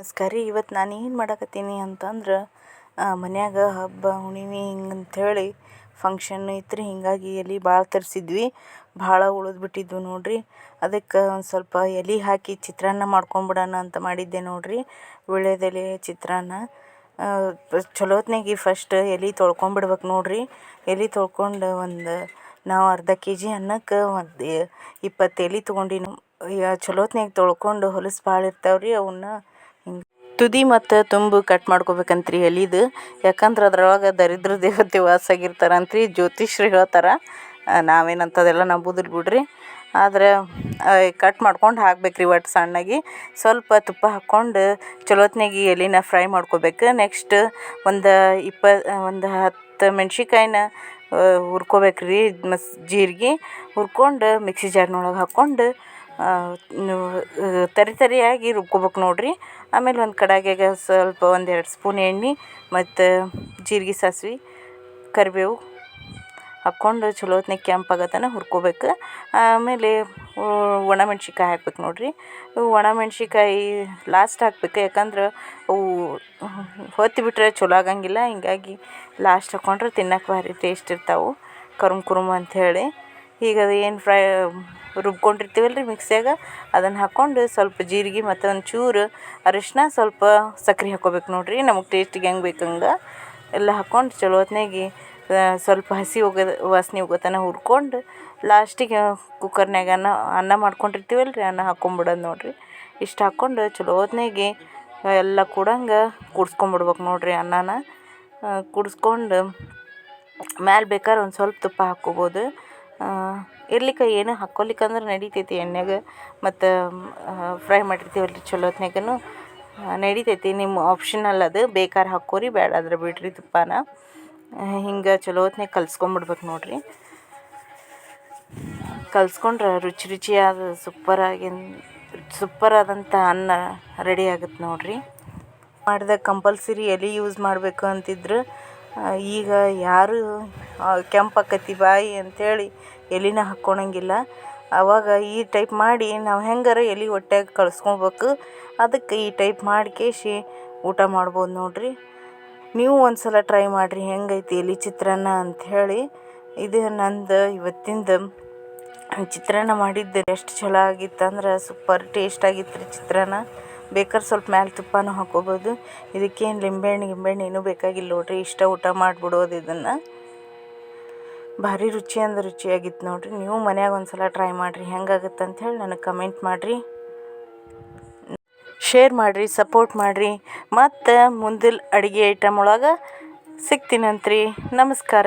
ನಮಸ್ಕಾರ ರೀ ಇವತ್ತು ನಾನು ಏನು ಮಾಡಕತ್ತೀನಿ ಅಂತಂದ್ರೆ ಮನ್ಯಾಗ ಹಬ್ಬ, ಹುಣ್ಣಿಮೆ ಹಿಂಗೆ ಅಂಥೇಳಿ ಫಂಕ್ಷನ್ ಇತ್ತು ಹೀಗಾಗಿ ಎಲೆ ಭಾಳ ತರಿಸಿದ್ವಿ. ಭಾಳ ಉಳಿದ್ಬಿಟ್ಟಿದ್ವು ಬಿಟ್ಟಿದ್ವು ನೋಡಿರಿ. ಅದಕ್ಕೆ ಒಂದು ಸ್ವಲ್ಪ ಎಲೆ ಹಾಕಿ ಚಿತ್ರಾನ್ನ ಮಾಡ್ಕೊಂಬಿಡೋಣ ಅಂತ ಮಾಡಿದ್ದೆ ನೋಡಿರಿ. ವೀಳ್ಯದೆಲೆ ಚಿತ್ರಾನ್ನ. ಚಲೋತ್ನಾಗಿ ಫಸ್ಟ್ ಎಲೆ ತೊಳ್ಕೊಂಬಿಡ್ಬೇಕು ನೋಡಿರಿ. ಎಲೆ ತೊಳ್ಕೊಂಡು ಒಂದು, ನಾವು ಅರ್ಧ ಕೆ ಜಿ ಅನ್ನಕ್ಕೆ ಒಂದು ಇಪ್ಪತ್ತು ಎಲೆ ತೊಗೊಂಡಿನ ಚಲೋತ್ನಾಗ ತೊಳ್ಕೊಂಡು ಹೊಲಸು ಭಾಳ ಇರ್ತಾವೆ ರೀ ಅವನ್ನ ತುದಿ ಮತ್ತು ತುಂಬು ಕಟ್ ಮಾಡ್ಕೋಬೇಕಂತ್ರಿ ಎಲಿದು. ಯಾಕಂದ್ರೆ ಅದ್ರೊಳಗೆ ದರಿದ್ರ ದೇವತೆ ವಾಸಾಗಿರ್ತಾರಂತ್ರಿ ಜ್ಯೋತಿಷ್ರು ಹೇಳ್ತಾರೆ. ನಾವೇನಂಥದ್ದೆಲ್ಲ ನಂಬುದಿಲ್ಲ ಬಿಡ್ರಿ. ಆದ್ರೆ ಕಟ್ ಮಾಡ್ಕೊಂಡು ಹಾಕ್ಬೇಕ್ರಿ ಒಟ್ಟು ಸಣ್ಣಗೆ. ಸ್ವಲ್ಪ ತುಪ್ಪ ಹಾಕ್ಕೊಂಡು ಚಲೋತ್ನಾಗಿ ಎಲೆನ ಫ್ರೈ ಮಾಡ್ಕೋಬೇಕು. ನೆಕ್ಸ್ಟ್ ಒಂದು ಇಪ್ಪ, ಒಂದು ಹತ್ತು ಮೆಣ್ಸಿನ್ಕಾಯಿನ ಹುರ್ಕೋಬೇಕ್ರಿ ಮಸ್, ಜೀರ್ಗೆ. ಹುರ್ಕೊಂಡು ಮಿಕ್ಸಿ ಜಾರ್ನೊಳಗೆ ಹಾಕ್ಕೊಂಡು ತರಿ ತರಿಯಾಗಿ ರುಬ್ಕೊಬೇಕು ನೋಡಿರಿ. ಆಮೇಲೆ ಒಂದು ಕಡಾಯಿಗೆ ಸ್ವಲ್ಪ ಒಂದೆರಡು ಸ್ಪೂನ್ ಎಣ್ಣೆ ಮತ್ತು ಜೀರಿಗೆ ಸಾಸ್ವೆ, ಕರಿಬೇವು ಹಾಕ್ಕೊಂಡು ಚಲೋ ಹೊತ್ನಾಗ ಕೆಂಪಾಗತನ ಹುರ್ಕೋಬೇಕು. ಆಮೇಲೆ ಒಣ ಮೆಣ್ಸಿನ್ಕಾಯಿ ಹಾಕ್ಬೇಕು ನೋಡಿರಿ. ಒಣ ಮೆಣ್ಸಿನ್ಕಾಯಿ ಲಾಸ್ಟ್ ಹಾಕ್ಬೇಕು, ಯಾಕಂದ್ರೆ ಅವು ಹೊತ್ತಿ ಬಿಟ್ಟರೆ ಚಲೋ ಆಗಂಗಿಲ್ಲ. ಹೀಗಾಗಿ ಲಾಸ್ಟ್ ಹಾಕ್ಕೊಂಡ್ರೆ ತಿನ್ನಕ್ಕೆ ಭಾರಿ ಟೇಸ್ಟ್ ಇರ್ತಾವೆ. ಕರುಮ್ ಕುರುಮ್ ಅಂಥೇಳಿ ಈಗ ಅದು ಏನು ಫ್ರೈ ರುಬ್ಕೊಂಡಿರ್ತೀವಲ್ಲ ರೀ ಮಿಕ್ಸಿಯಾಗ, ಅದನ್ನು ಹಾಕ್ಕೊಂಡು ಸ್ವಲ್ಪ ಜೀರಿಗೆ ಮತ್ತು ಒಂಚೂರು ಅರಿಶಿನ ಸ್ವಲ್ಪ ಸಕ್ರೆ ಹಾಕ್ಕೋಬೇಕು ನೋಡಿರಿ, ನಮಗೆ ಟೇಸ್ಟಿಗೆ ಹೆಂಗೆ ಬೇಕು ಹಂಗೆ ಎಲ್ಲ ಹಾಕ್ಕೊಂಡು ಚಲೋ ಹೊತ್ನಾಗೆ ಸ್ವಲ್ಪ ಹಸಿ ಹೋಗೋದು, ವಾಸನೆ ಹೋಗೋತನ ಹುರ್ಕೊಂಡು, ಲಾಸ್ಟಿಗೆ ಕುಕ್ಕರ್ನಾಗ ಅನ್ನ ಅನ್ನ ಮಾಡ್ಕೊಂಡಿರ್ತೀವಲ್ಲ ರೀ ಅನ್ನ ಹಾಕ್ಕೊಂಬಿಡೋದು ನೋಡಿರಿ. ಇಷ್ಟು ಹಾಕ್ಕೊಂಡು ಚಲೋ ಹೊತ್ನಾಗೆ ಎಲ್ಲ ಕೂಡಂಗೆ ಕುಡ್ಸ್ಕೊಂಬಿಡ್ಬೇಕು ನೋಡಿರಿ ಅನ್ನನ. ಕೂಡಿಸ್ಕೊಂಡು, ಮ್ಯಾಲೆ ಬೇಕಾದ್ರೆ ಒಂದು ಸ್ವಲ್ಪ ತುಪ್ಪ ಹಾಕ್ಕೊಬೋದು. ಇರ್ಲಿಕ್ಕೆ ಏನು ಹಾಕ್ಕೊಲಿಕ್ಕಂದ್ರೆ ನಡಿತೈತಿ ಎಣ್ಣೆಗೆ ಮತ್ತು ಫ್ರೈ ಮಾಡಿರ್ತೀವಲ್ಲ ಚಲೋ ಹೊತ್ನ್ಯಾಗನು ನಡಿತೈತಿ ನಿಮ್ಮ ಆಪ್ಷನಲ್ ಅದು. ಬೇಕಾದ್ರೆ ಬೇಡ ಬೇಡಾದ್ರೆ ಬಿಡಿರಿ ತುಪ್ಪನ. ಹಿಂಗೆ ಚಲೋ ಹೊತ್ನ್ಯಾಗ ಕಲ್ಸ್ಕೊಂಬಿಡ್ಬೇಕು ನೋಡಿರಿ. ಕಲ್ಸ್ಕೊಂಡ್ರೆ ರುಚಿ ರುಚಿಯಾದ ಸೂಪರಾಗಿ ಸೂಪರಾದಂಥ ಅನ್ನ ರೆಡಿ ಆಗುತ್ತೆ ನೋಡಿರಿ. ಮಾಡಿದಾಗ ಕಂಪಲ್ಸರಿ ಎಲೆ ಯೂಸ್ ಮಾಡಬೇಕು ಅಂತಿದ್ರು. ಈಗ ಯಾರು ಕೆಂಪಾಕತಿ ಬಾಯಿ ಅಂಥೇಳಿ ಎಲೆನ ಹಾಕ್ಕೊಳಂಗಿಲ್ಲ ಆವಾಗ ಈ ಟೈಪ್ ಮಾಡಿ ನಾವು ಹೆಂಗಾರ ಎಲೆ ಹೊಟ್ಯಾಗ ಕಳ್ಸ್ಕೊಬೇಕು. ಅದಕ್ಕೆ ಈ ಟೈಪ್ ಮಾಡಿ ಕೇಸಿ ಊಟ ಮಾಡ್ಬೋದು ನೋಡಿರಿ. ನೀವು ಒಂದು ಸಲ ಟ್ರೈ ಮಾಡಿರಿ ಹೆಂಗೈತಿ ಎಲೆ ಚಿತ್ರಾನ್ನ ಅಂಥೇಳಿ ಇದು ನಂದು ಇವತ್ತಿಂದ ಚಿತ್ರಾನ್ನ ಮಾಡಿದ್ದು. ಎಷ್ಟು ಚಲೋ ಆಗಿತ್ತಂದ್ರೆ ಸೂಪರ್ ಟೇಸ್ಟ್ ಆಗಿತ್ತು ರೀ ಚಿತ್ರಾನ್ನ. ಬೇಕಾದ್ರೆ ಸ್ವಲ್ಪ ಮ್ಯಾಲೆ ತುಪ್ಪನೂ ಹಾಕೋಬೋದು. ಇದಕ್ಕೇನು ಲಿಂಬೆಹಣ್ಣು ಗಿಂಬೆಹಣ್ಣು ಏನೂ ಬೇಕಾಗಿಲ್ಲ ನೋಡಿರಿ. ಇಷ್ಟ ಊಟ ಮಾಡಿಬಿಡೋದು ಇದನ್ನು. ಭಾರಿ ರುಚಿ ಅಂದ್ರೆ ರುಚಿಯಾಗಿತ್ತು ನೋಡಿರಿ. ನೀವು ಮನ್ಯಾಗ ಒಂದು ಸಲ ಟ್ರೈ ಮಾಡಿರಿ. ಹೆಂಗಾಗುತ್ತೆ ಅಂಥೇಳಿ ನನಗೆ ಕಮೆಂಟ್ ಮಾಡಿರಿ. ಶೇರ್ ಮಾಡಿರಿ ಸಪೋರ್ಟ್ ಮಾಡಿರಿ. ಮತ್ತು ಮುಂದಿನ ಅಡುಗೆ ಐಟಮ್ ಒಳಗೆ ಸಿಗ್ತೀನಂತ್ರಿ ನಮಸ್ಕಾರ.